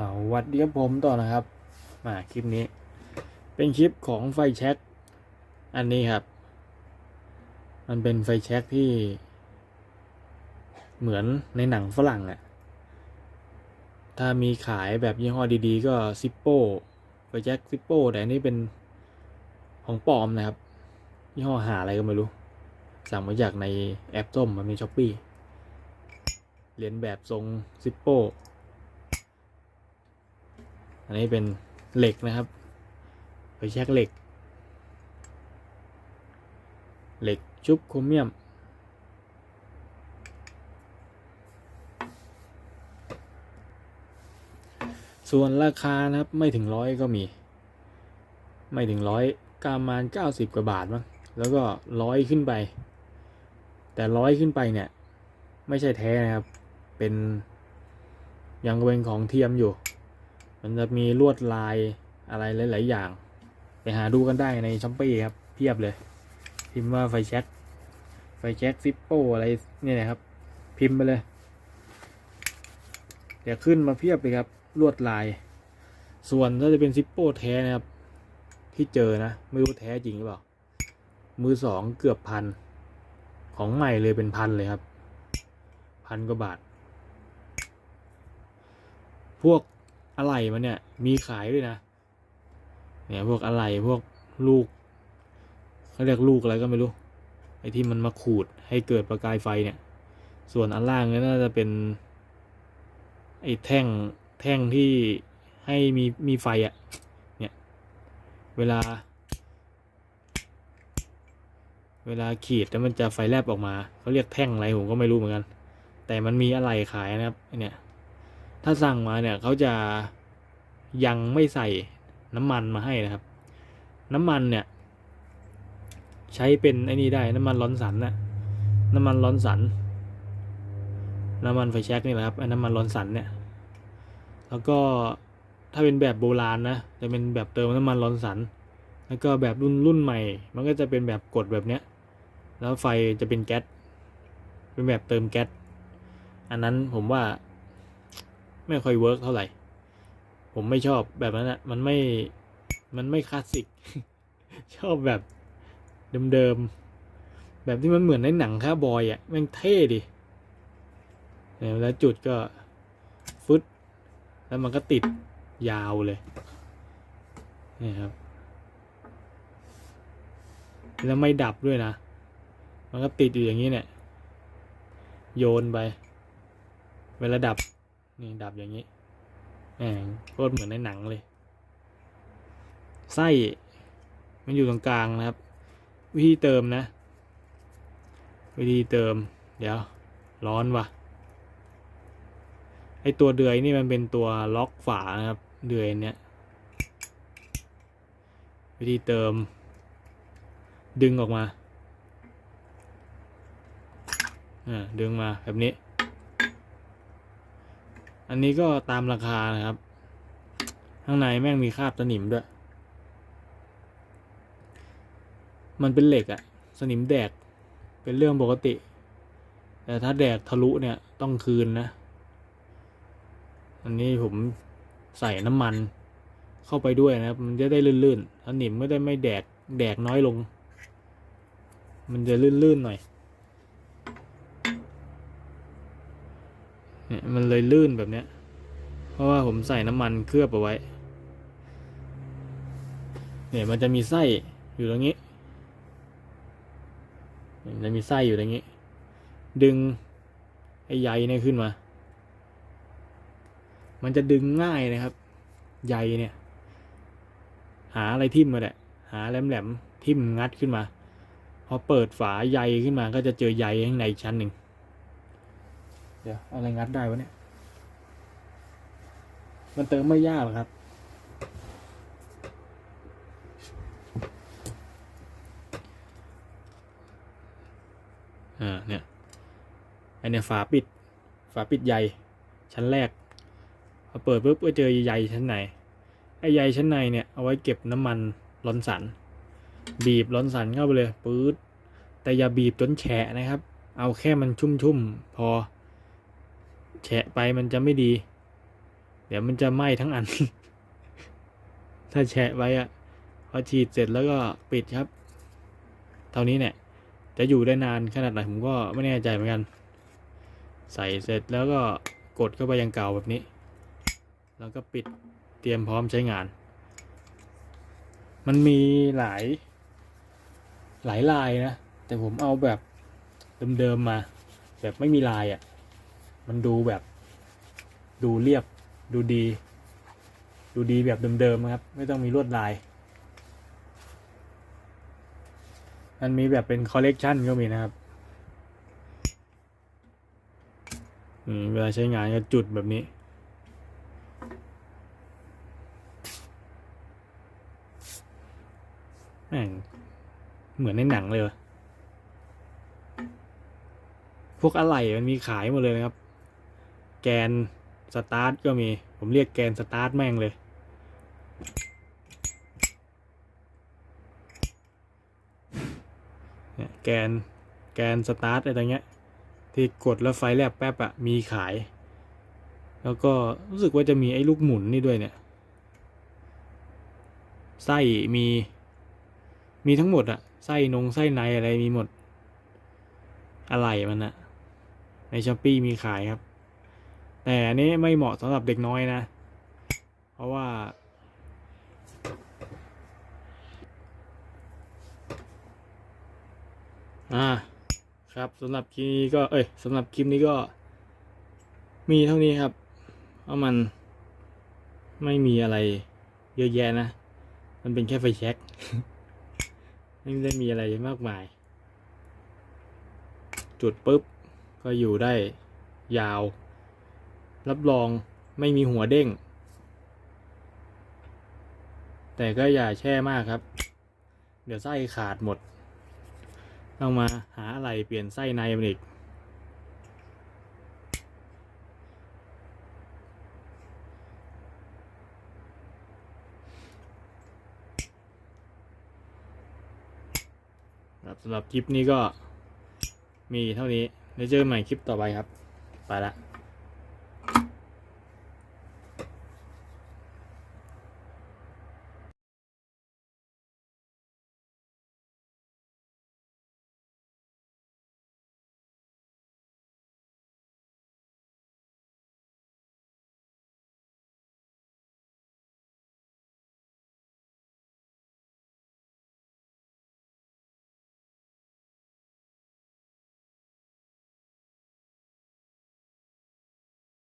สวัสดีครับผมต่อนะครับ มาคลิปนี้ เป็นคลิปของไฟแช็กอันนี้ครับ มันเป็นไฟแช็กที่ เหมือนในหนังฝรั่งอะถ้ามีขายแบบยี่ห้อดีๆ ก็ซิปโป้ไฟแช็กซิปโป้แต่อันนี้เป็นของปลอมนะครับ ยี่ห้อหาอะไรก็ไม่รู้ สั่งมาจากในแอปส้มมันมีช้อปปี้เรียนแบบทรงซิปโป้ อันนี้เป็นเหล็กนะครับไปแช็กเหล็ก เหล็กชุบโครเมียม ส่วนราคานะครับไม่ถึงร้อยก็มี ไม่ถึงร้อยประมาณเก้าสิบกว่าบาทมั้งแล้วก็ร้อยขึ้นไป แต่ร้อยขึ้นไปเนี่ย ไม่ใช่แท้นะครับ เป็นยังเป็นของเทียมอยู่ มันจะมีลวดลายอะไรหลาย ๆ อย่าง ไปหาดูกันได้ในช้อปปี้ครับเพียบเลย พิมพ์ว่าไฟแช็กไฟแช็กซิปโป้อะไรนี่นะครับ พิมพ์ไปเลย เดี๋ยวขึ้นมาเพียบเลยครับลวดลาย ส่วนถ้าจะเป็นซิปโป้แท้นะครับ ที่เจอนะ ไม่รู้แท้จริงหรือเปล่า มือสองเกือบพัน ของใหม่เลยเป็นพันเลยครับ พันกว่าบาท พวก อะไหล่มันเนี่ย มีขายด้วยนะ เนี่ยพวกอะไหล่พวกลูกเขาเรียกลูกอะไรก็ไม่รู้ไอ้ที่มันมาขูดให้เกิดประกายไฟเนี่ย ส่วนอันล่างนี่น่าจะเป็นไอ้แท่งแท่งที่ให้มีมีไฟอะ่ะ เนี่ย เวลา เวลาขีดแล้วมันจะไฟแลบออกมาเขาเรียกแท่งอะไรผมก็ไม่รู้เหมือนกัน แต่มันมีอะไรขายนะครับไอเนี่ย ถ้าสั่งมาเนี่ยเขาจะยังไม่ใส่น้ำมันมาให้นะครับ น้ำมันเนี่ย ใช้เป็นไอ้นี่ได้น้ำมันร้อนสันนะน้ำมันร้อนสัน น้ำมันไฟแช็กนี่แหละครับไอ้น้ำมันร้อนสันเนี่ย แล้วก็ถ้าเป็นแบบโบราณนะจะเป็นแบบเติมน้ำมันร้อนสัน แล้วก็แบบรุ่นรุ่นใหม่ มันก็จะเป็นแบบกดแบบเนี้ย แล้วไฟจะเป็นแก๊สเป็นแบบเติมแก๊สอันนั้นผมว่า ไม่ค่อยเวิร์กเท่าไหร่ ผมไม่ชอบแบบนั้นอะมันไม่ มันไม่คลาสสิก ชอบแบบเดิมๆ แบบที่มันเหมือนในหนังค่าบอยอะแม่งเท่ดิเนี่ยแล้วจุดก็ฟึดแล้วมันก็ติดยาวเลยนี่ครับ แล้วไม่ดับด้วยนะ มันก็ติดอยู่อย่างนี้เนี่ย โยนไป เวลาดับ นี่ดับอย่างนี้แหมโคตรเหมือนในหนังเลย ไส้มันอยู่ตรงกลางนะครับ วิธีเติมนะ วิธีเติม เดี๋ยว ร้อนวะไอตัวเดือยนี่มันเป็นตัวล็อกฝานะครับ เดือยเนี้ยวิธีเติม ดึงออกมาอ่าดึงมาแบบนี้ อันนี้ก็ตามราคานะครับ ข้างในแม่งมีคราบสนิมด้วย มันเป็นเหล็กอะสนิมแดก เป็นเรื่องปกติ แต่ถ้าแดกทะลุเนี่ยต้องคืนนะ อันนี้ผมใส่น้ำมันเข้าไปด้วยนะครับ มันจะได้ลื่นๆสนิมไม่ได้ไม่แดก แดกน้อยลง มันจะลื่นๆหน่อย เนี่ย มันเลยลื่นแบบเนี้ย เพราะว่าผมใส่น้ำมันเคลือบเอาไว้ เนี่ยมันจะมีไส้อยู่ตรงนี้ มันจะมีไส้อยู่ตรงนี้ ดึงไอ้ใยเนี่ยขึ้นมา มันจะดึงง่ายนะครับ ใยเนี่ย หาอะไรทิ่มมาแหละ หาแหลมๆทิ่มงัดขึ้นมา พอเปิดฝาใยขึ้นมาก็จะเจอใยข้างในชั้นหนึ่ง ดี๋ยวอะไรงัดได้วะเนี่ย มันเติมไม่ยากหรอกครับอ่าเนี่ยไอเนี่ยฝาปิด ฝาปิดใยชั้นแรกพอเปิดปุ๊บก็เจอใยชั้นในไอใยชั้นในเนี่ยเอาไว้เก็บน้ำมันร้อนสัน บีบร้อนสันเข้าไปเลยปื๊ดแต่อย่าบีบจนแฉะนะครับ เอาแค่มันชุ่มๆพอ แฉะไปมันจะไม่ดี เดี๋ยวมันจะไหม้ทั้งอัน ถ้าแชะไว้อะพอฉีดเสร็จแล้วก็ปิดครับ เท่านี้เนี่ย จะอยู่ได้นานขนาดไหนผมก็ไม่แน่ใจเหมือนกัน ใส่เสร็จแล้วก็กดเข้าไปยังเก่าแบบนี้ แล้วก็ปิดเตรียมพร้อมใช้งาน มันมีหลาย หลายลายนะ แต่ผมเอาแบบเดิมๆมา แบบไม่มีลายอะ่ะ มันดูแบบ ดูเรียบ ดูดี ดูดีแบบเดิมๆนะครับ ไม่ต้องมีลวดลายมันมีแบบเป็นคอลเลกชันก็มีนะครับอืมเวลาใช้งานก็จุดแบบนี้ แม่งเหมือนในหนังเลย พวกอะไหล่มันมีขายหมดเลยนะครับ แกนสตาร์ทก็มี ผมเรียกแกนสตาร์ทแม่งเลยเนี่ยแกนแกนสตาร์ทอะไรเงี้ย ที่กดแล้วไฟแลบแป๊บอะมีขาย แล้วก็รู้สึกว่าจะมีไอ้ลูกหมุนนี่ด้วยเนี่ย ไส้มี มีทั้งหมดอะไส้นงไส้ในอะไรมีหมด อะไรมันอะในช้อปปีมีขายครับ แต่อันนี้ไม่เหมาะสำหรับเด็กน้อยนะ เพราะว่า อ่า ครับสำหรับคลิปนี้ก็เอ้ยสำหรับคลิปนี้ก็ มีเท่านี้ครับ เพราะมันไม่มีอะไรเยอะแยะนะ มันเป็นแค่ไฟแช็กไม่ได้มีอะไรมากมาย จุดปุ๊บ ก็อยู่ได้ยาว รับรองไม่มีหัวเด้ง แต่ก็อย่าแช่มากครับ เดี๋ยวไส้ขาดหมด ต้องมาหาอะไรเปลี่ยนไส้ในมันอีกสำหรับคลิปนี้ก็มีเท่านี้เดี๋ยวเจอกันใหม่คลิปต่อไปครับ ไปละ